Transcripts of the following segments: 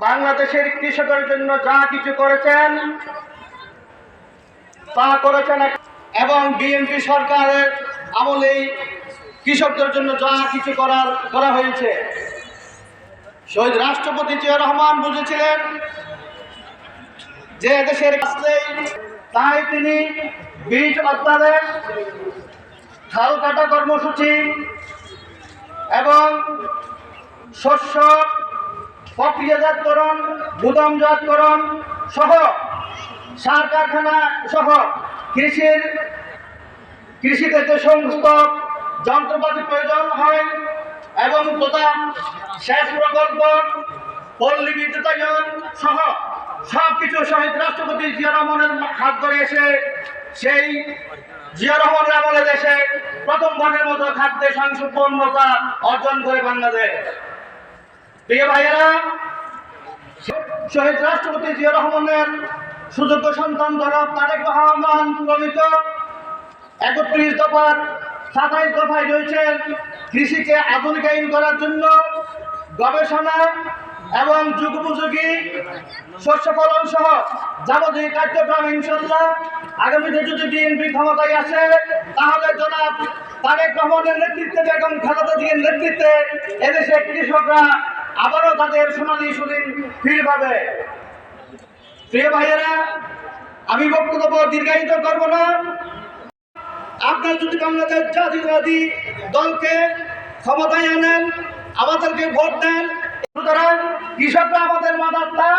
বাংলাদেশের কৃষকের জন্য যা কিছু করেছেন, তা করেছেন এবং বিএনপি সরকারের আমলেই কৃষকদের জন্য যা কিছু করার করা হয়েছে। শহীদ রাষ্ট্রপতি জিয়া রহমান বুঝেছিলেন যে দেশের কাছে তাই তিনি বীজ অধ্যাদেশ খাল কাটা কর্মসূচি এবং শস্য প্রক্রিয়াজাতকরণ গুদামজাতকরণ সহ সার কারখানা সহ কৃষির কৃষিতে যে সমস্ত যন্ত্রপাতি প্রয়োজন হয় এবং গোদাম সেচ প্রকল্প, পল্লী বিদ্যুতায়ন সহ সব কিছু শহীদ রাষ্ট্রপতি জিয়া রহমানের হাত ধরে এসে সেই জিয়া রহমানের আমলে দেশে প্রথমবারের মতো খাদ্যে সংসম্পন্নতা অর্জন করে বাংলাদেশ। শহীদ রাষ্ট্রপতি জিয়া রহমানের সুযোগ্য সন্তান জনাব তারেক রহমান প্রমিত একত্রিশ দফার সাতাইশ দফায় রয়েছেন কৃষিকে আধুনিকায়ন করার জন্য গবেষণা এবং যুগোপযোগী শস্য ফলন সহ যাবতীয় কার্যক্রম ইনশাল্লাহ আগামীতে যদি বিএনপি ক্ষমতায় আসে, তাহলে জনাব তারেক রহমানের নেতৃত্বে বেগম খালেদা জিয়ার নেতৃত্বে এদেশে কৃষকরা আবারও তাদের সোনালী সুদিন ফিরে পাবে। প্রিয় ভাইয়েরা, আমি বক্তব্য দীর্ঘায়িত করব না। আপনার যদি বাংলাদেশ জাতীয়বাদী দলকে ক্ষমতায় আনেন, আমাদেরকে ভোট দেন, সুতরাং কৃষকরা আমাদের মাদাত্তা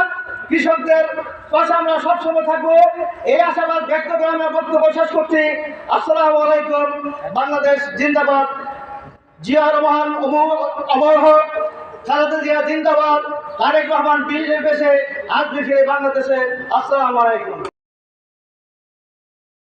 কৃষকদের পাশে আমরা সবসময় থাকব। এই আশাবাদ ব্যক্ত করে আমরা বক্তব্য শেষ করছি। আসসালামু আলাইকুম, বাংলাদেশ জিন্দাবাদ। জিয়া রহমান, অমর হোক খালেদা জিন্দাবাদ। তারেক রহমান বীরের বেশে আজ দেশে বাংলাদেশে আসসালামু আলাইকুম।